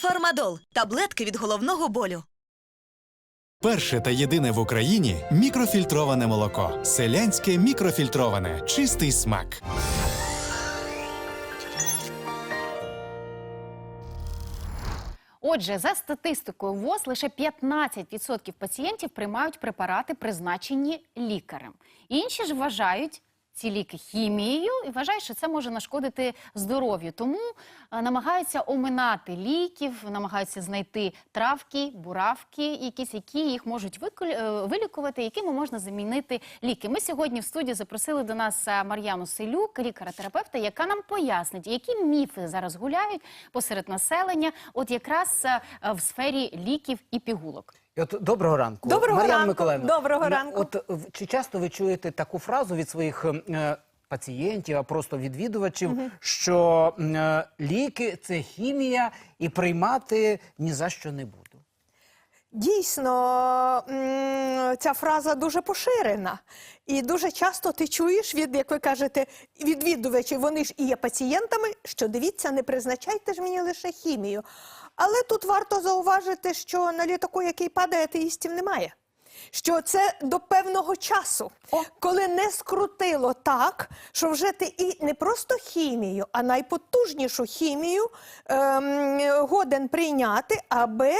Фармадол таблетки від головного болю. Перше та єдине в Україні мікрофільтроване молоко. Селянське мікрофільтроване. Чистий смак. Отже, за статистикою ВОЗ лише 15% пацієнтів приймають препарати, призначені лікарем. Інші ж вважають ці ліки хімією і вважають, що це може нашкодити здоров'ю. Тому намагаються оминати ліків, намагаються знайти травки, буравки, якісь, які їх можуть виколь- е, вилікувати, якими можна замінити ліки. Ми сьогодні в студії запросили до нас е, Мар'яну Селюк, лікаря-терапевта, яка нам пояснить, які міфи зараз гуляють посеред населення, от якраз е, в сфері ліків і пігулок. І От доброго ранку. Доброго Мар'яна ранку. Миколаївна, Доброго ранку. От чи часто ви чуєте таку фразу від своїх е, пацієнтів, а просто відвідувачів, що е, ліки це хімія і приймати ні за що не буду? Дійсно, ця фраза дуже поширена. І дуже часто ти чуєш від, як ви кажете, відвідувачів, вони ж і є пацієнтами, що дивіться, не призначайте ж мені лише хімію. Але тут варто зауважити, що на літаку, який падає, атеїстів немає. Що це до певного часу, коли не скрутило так, що вже ти і не просто хімію, а найпотужнішу хімію ем, годен прийняти, аби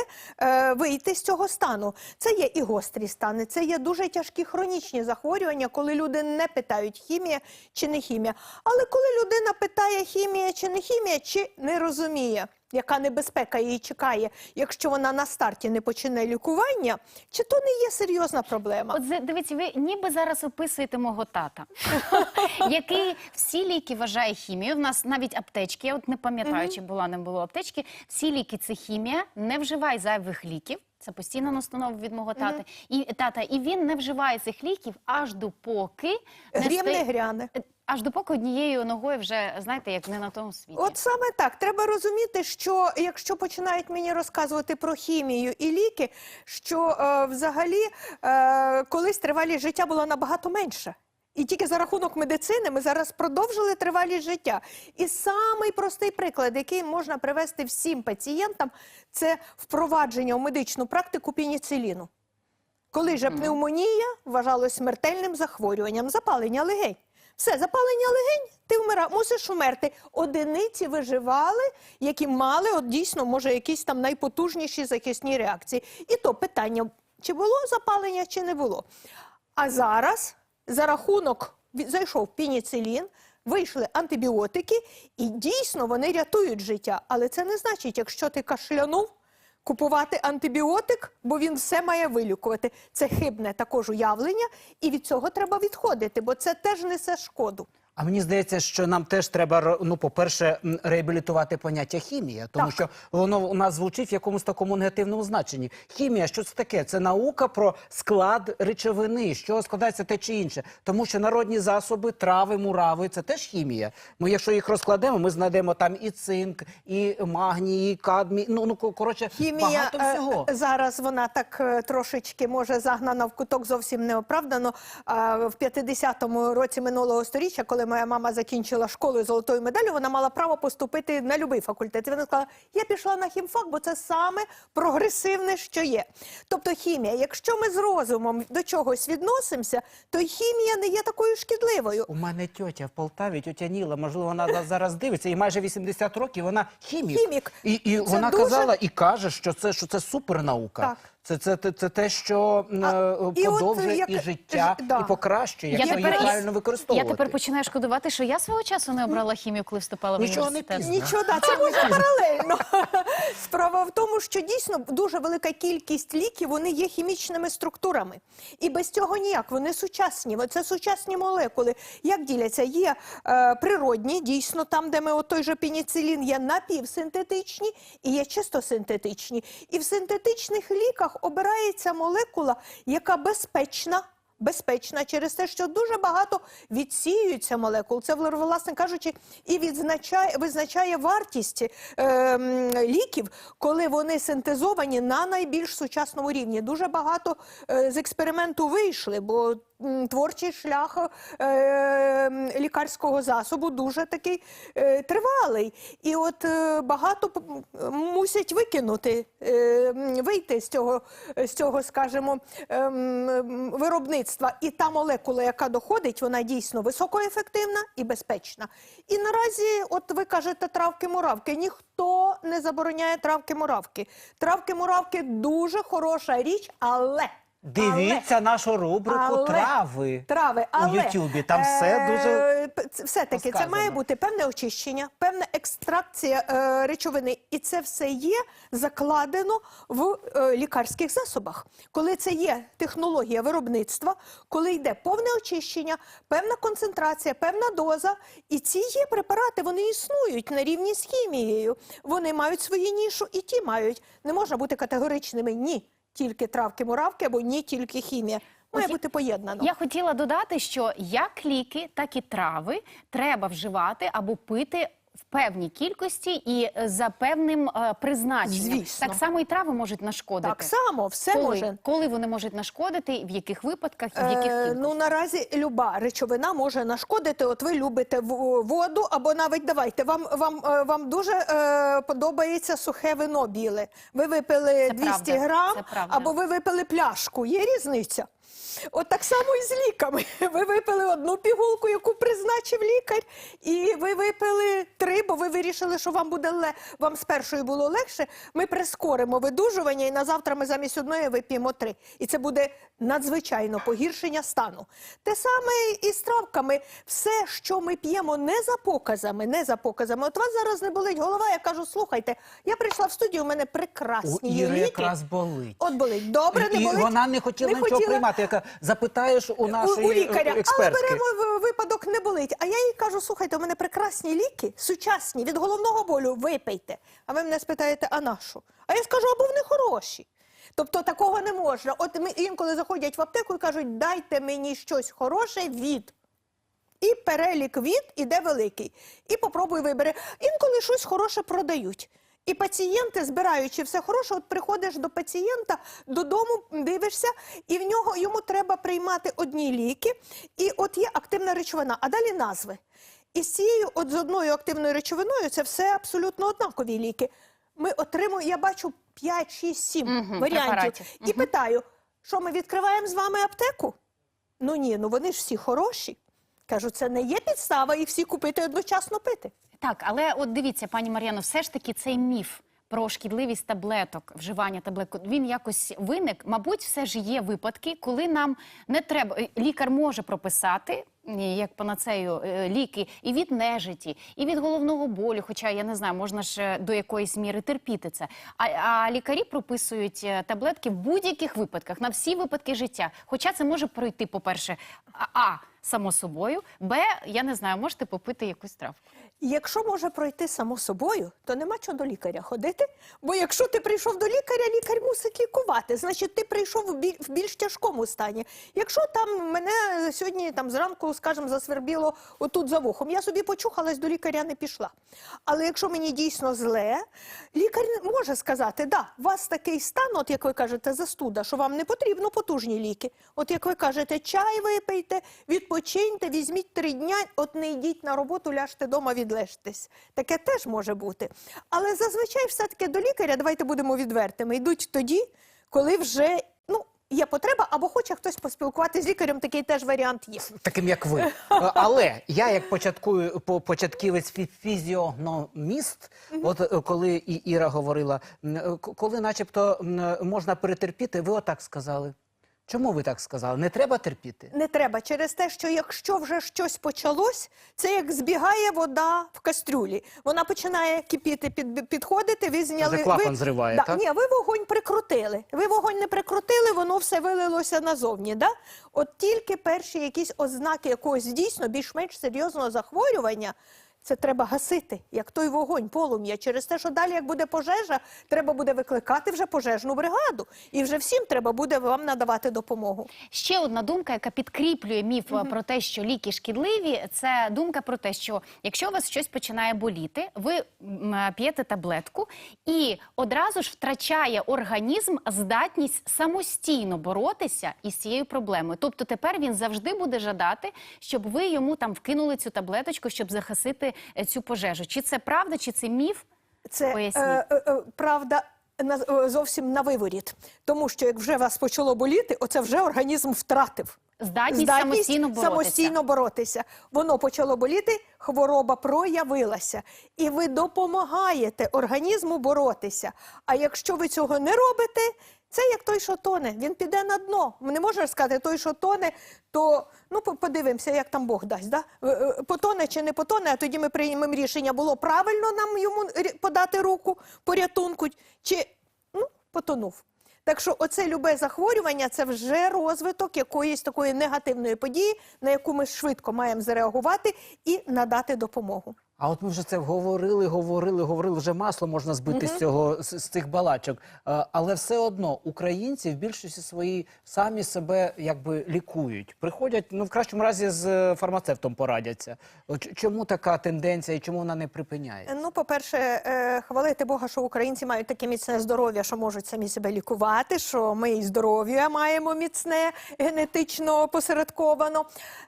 е, вийти з цього стану. Це є і гострі стани, це є дуже тяжкі хронічні захворювання, коли люди не питають хімія чи не хімія. Але коли людина питає хімія чи не хімія, чи не розуміє. Яка небезпека її чекає, якщо вона на старті не почне лікування, чи то не є серйозна проблема? От дивіться, ви ніби зараз описуєте мого тата, який всі ліки вважає хімією. У нас навіть аптечки, я от не пам'ятаю, чи була не було аптечки. Всі ліки це хімія, не вживай зайвих ліків. Це постійна настанова від мого тата. І тата, і він не вживає цих ліків аж допоки Грім не гряне. Аж допоки однією ногою вже знаєте, як не на тому світі. От саме так. Треба розуміти, що якщо починають мені розказувати про хімію і ліки, що е, взагалі е, колись тривалість життя була набагато менша. І тільки за рахунок медицини ми зараз продовжили тривалість життя. І самий простий приклад, який можна привести всім пацієнтам, це впровадження у медичну практику пеніциліну. Коли же пневмонія вважалось смертельним захворюванням, запалення легень. Все, запалення легень, ти вмира, мусиш умерти. Одиниці виживали, які мали от дійсно, може, якісь там найпотужніші захисні реакції. І то питання, чи було запалення, чи не було. А зараз за рахунок зайшов пеніцилін, вийшли антибіотики, і дійсно вони рятують життя. Але це не значить, якщо ти кашлянув, купувати антибіотик, бо він все має вилікувати. Це хибне також уявлення, і від цього треба відходити, бо це теж несе шкоду. А мені здається, що нам теж треба ну, по-перше, реабілітувати поняття хімія, тому Так. що воно у нас звучить в якомусь такому негативному значенні. Хімія, що це таке? Це наука про склад речовини, що складається те чи інше. Тому що народні засоби, трави, мурави це теж хімія. Ми, якщо їх розкладемо, ми знайдемо там і цинк, і магній, і кадмій. Ну ну ко- коротше, Хімія багато е, всього. е, зараз вона так е, трошечки може загнана в куток зовсім неоправдано. А в 50-му році минулого сторіччя, коли моя мама закінчила школу золотою медаллю, вона мала право поступити на будь-який факультет. І вона сказала: я пішла на хімфак, бо це саме прогресивне, що є. Тобто хімія, якщо ми з розумом до чогось відносимося, то хімія не є такою шкідливою. У мене тьотя в Полтаві, тьотя Ніла, можливо, вона нас зараз дивиться, і майже 80 років вона хімік. Хімік. І, і Це вона дуже- казала і каже, що це, що це супернаука. Так. Це, це, це, це те, що е, і от як- і життя, да. і покращує, якщо її правильно Я тепер починаю шкодувати, що я свого часу не обрала хімію, коли вступала в Нічого не пізно. Нічого, да, це може паралельно. Справа в тому, що дійсно дуже велика кількість ліків вони є хімічними структурами. І без цього ніяк. Вони сучасні. Це сучасні молекули. Як діляться? Є е, природні, дійсно, там, де ми от той же пеніцилін, є напівсинтетичні і є чисто синтетичні. І в синтетичних ліках обирається молекула, яка безпечна. Безпечна через те, що дуже багато відсіюється молекул. Це, власне кажучи, і відзначає, визначає вартість е, ліків, коли вони синтезовані на найбільш сучасному рівні. Дуже багато е, з експерименту вийшли, бо творчий шлях е, лікарського засобу дуже такий е, тривалий. І от е, багато мусять викинути, вийти з цього, з цього, скажімо, виробництва. І та молекула, яка доходить, вона дійсно високоефективна і безпечна. І наразі, от ви кажете, травки-муравки. Ніхто не забороняє травки-муравки. Травки-муравки дуже хороша річ, але. Дивіться нашу рубрику але- трави. Трави, у Ютубі. Там все дуже е, п- це- все-таки це розказано. має бути певне очищення, певна екстракція е, речовини, і це все є закладено в е, лікарських засобах. Коли це є технологія виробництва, коли йде повне очищення, певна концентрація, певна доза, і ці є препарати, вони існують на рівні з хімією. Вони мають свою нішу, і ті мають. Не можна бути категоричними ні. Тільки травки-муравки або ні тільки хімія. Має Ось бути поєднано. Я хотіла додати, що як ліки, так і трави треба вживати або пити. В певній кількості і е, за певним е, призначенням. Звісно. Так само і трави можуть нашкодити. Так само, все коли? може. коли вони можуть нашкодити, в яких випадках, і в яких Е, кількостях? ну наразі люба речовина може нашкодити. От ви любите в- воду, або навіть давайте вам вам е, вам дуже е, подобається сухе вино біле. Ви випили Це 200 правда, грам, це правда. або ви випили пляшку. Є різниця. От так само і з ліками. Ви випили одну пігулку, яку призначив лікар, і ви випили три, бо ви вирішили, що вам буде ле... вам з першої було легше. Ми прискоримо видужування, і на завтра ми замість одної вип'ємо три. І це буде надзвичайно погіршення стану. Те саме і з травками. Все, що ми п'ємо не за показами, не за показами. От вас зараз не болить голова. Я кажу, слухайте, я прийшла в студію, у мене прекрасні є Іри ліки. якраз болить. От болить. Добре, не і болить. вона не хотіла нічого хотіла. приймати. Яка запитаєш у нашої у, у лікаря, е, експертки. але беремо випадок не болить. А я їй кажу: слухайте, у мене прекрасні ліки, сучасні, від головного болю випийте. А ви мене спитаєте, а на що? А я скажу, або вони хороші. Тобто такого не можна. От ми інколи заходять в аптеку і кажуть, дайте мені щось хороше від. І перелік від іде великий. І попробуй вибери. Інколи щось хороше продають. І пацієнти, збираючи все хороше, от приходиш до пацієнта додому, дивишся, і в нього йому треба приймати одні ліки. І от є активна речовина, а далі назви. І з цією, от з одною активною речовиною, це все абсолютно однакові ліки. Ми отримуємо, я бачу 5, 6, 7 Мгм, варіантів. препаратів. І питаю, що ми відкриваємо з вами аптеку? Ну ні, ну вони ж всі хороші. Кажу, це не є підстава їх всі купити і одночасно пити. Так, але от дивіться, пані Мар'яно, все ж таки цей міф про шкідливість таблеток, вживання таблеток, він якось виник. Мабуть, все ж є випадки, коли нам не треба. е, Лікар може прописати. Як панацею е, ліки і від нежиті, і від головного болю. Хоча я не знаю, можна ж е, до якоїсь міри терпіти це. А, а лікарі прописують таблетки в будь-яких випадках на всі випадки життя. Хоча це може пройти, по-перше, а, а само собою, б, я не знаю, можете попити якусь травку. Якщо може пройти само собою, то нема чого до лікаря ходити. Бо якщо ти прийшов до лікаря, лікар мусить лікувати. Значить, ти прийшов в більш тяжкому стані. Якщо там мене сьогодні там зранку, скажімо, засвербіло отут за вухом, я собі почухалась, до лікаря не пішла. Але якщо мені дійсно зле, лікар може сказати, да, у вас такий стан, от як ви кажете, застуда, що вам не потрібно потужні ліки. От як ви кажете, чай випийте, відпочиньте, візьміть три дня, от не йдіть на роботу, ляжте вдома, відлежтесь. Таке теж може бути. Але зазвичай все-таки до лікаря, давайте будемо відвертими, йдуть тоді, коли вже ну, є потреба, або хоче хтось поспілкуватися з лікарем, такий теж варіант є. Таким як ви. Але я, як початкую, по- початківець фі- фізіогноміст, от е, коли і Іра говорила, м, е, к- коли начебто м, е, можна перетерпіти, ви отак сказали. Чому ви так сказали? Не треба терпіти? Не треба через те, що якщо вже щось почалось, це як збігає вода в кастрюлі. Вона починає кипіти, під, підходити. Ви зняли Вже клапан ви, зриває, да, так? Ні, ви вогонь прикрутили. Ви вогонь не прикрутили, воно все вилилося назовні. Да? От тільки перші якісь ознаки якогось дійсно більш-менш серйозного захворювання. Це треба гасити, як той вогонь, полум'я. Через те, що далі, як буде пожежа, треба буде викликати вже пожежну бригаду. І вже всім треба буде вам надавати допомогу. Ще одна думка, яка підкріплює міф е, про те, що ліки шкідливі, це думка про те, що якщо у вас щось починає боліти, ви е, п'єте таблетку, і одразу ж втрачає організм здатність самостійно боротися із цією проблемою. Тобто тепер він завжди буде жадати, щоб ви йому там вкинули цю таблеточку, щоб захисити цю пожежу. Чи це правда, чи це міф? Це е, е, е, правда. На, е, зовсім на виворіт, тому що як вже вас почало боліти, оце вже організм втратив Здатність, самостійно боротися. самостійно боротися. Воно почало боліти, хвороба проявилася, і ви допомагаєте організму боротися. А якщо ви цього не робите, це як той, що тоне. Він піде на дно. Не можна сказати, той, що тоне, то ну по- подивимося, як там Бог дасть. Да? Е, е, Потоне чи не потоне, а тоді ми приймемо рішення, було правильно нам йому подати руку порятунку, чи ну, потонув. Так що оце любе захворювання це вже розвиток якоїсь такої негативної події, на яку ми швидко маємо зареагувати і надати допомогу. А от ми вже це говорили, говорили, говорили. Вже масло можна збити з цього з, з цих балачок. Е, але все одно українці в більшості своїй самі себе якби лікують. Приходять, ну в кращому разі з е, фармацевтом порадяться. От Чому така тенденція і чому вона не припиняється? Ну, по-перше, е, хвалити Бога, що українці мають таке міцне здоров'я, що можуть самі себе лікувати, що ми і здоров'я маємо міцне, генетично посередковано.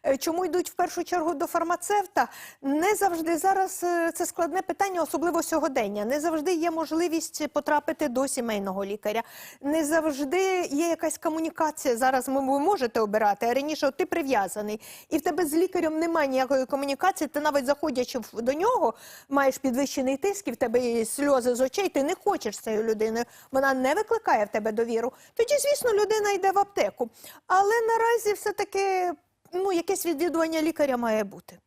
Е, Чому йдуть в першу чергу до фармацевта? Не завжди зараз е, це складне питання, особливо сьогодення. Не завжди є можливість потрапити до сімейного лікаря. Не завжди є якась комунікація. Зараз ви можете обирати, а раніше ти прив'язаний, і в тебе з лікарем немає ніякої комунікації. Ти навіть заходячи до нього, маєш підвищений тиск, і в тебе є сльози з очей. Ти не хочеш цією людиною. Вона не викликає в тебе довіру. Тоді, звісно, людина йде в аптеку. Але наразі все таки ну якесь відвідування лікаря має бути.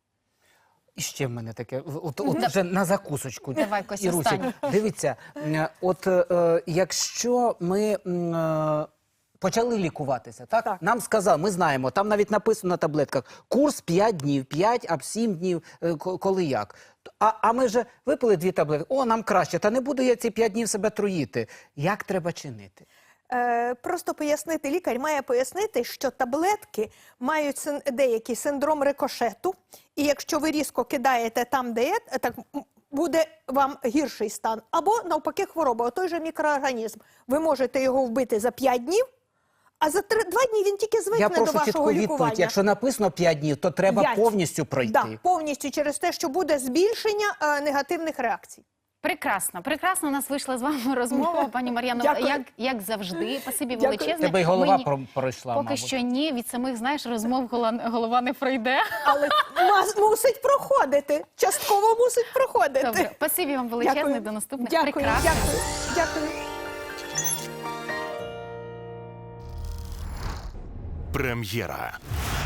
І ще в мене таке, от, от вже на закусочку. Давай, Костя, Ірусік, останнє. дивіться, е, от е, якщо ми м, е, почали лікуватися, так? Так. Нам сказали, ми знаємо, там навіть написано на таблетках, курс 5 днів, 5 або 7 днів, е, ко- коли як. А, а ми вже випили дві таблетки, о, нам краще, та не буду я ці 5 днів себе труїти. Як треба чинити? Е, просто пояснити, лікар має пояснити, що таблетки мають деякий синдром рикошету, і якщо ви різко кидаєте там, де є, е, так буде вам гірший стан. Або навпаки хвороба, той же мікроорганізм. Ви можете його вбити за 5 днів, а за 3, 2 дні він тільки звикне Я до прошу вашого чітку лікування. відповідь. Якщо написано 5 днів, то треба П'ять. повністю пройти. Да, повністю через те, що буде збільшення е, негативних реакцій. Прекрасно, прекрасно. У нас вийшла з вами розмова, пані Мар'яно. Як, як завжди, спасибі величезне. Тебе й голова Мені пройшла, Поки мабуть. що ні. Від самих знаєш розмов голова не пройде. Але мас- мусить проходити. Частково мусить проходити. Добре, спасибі вам величезне. До наступних. Дякую, Прекрасно. дякую, дякую. Прем'єра.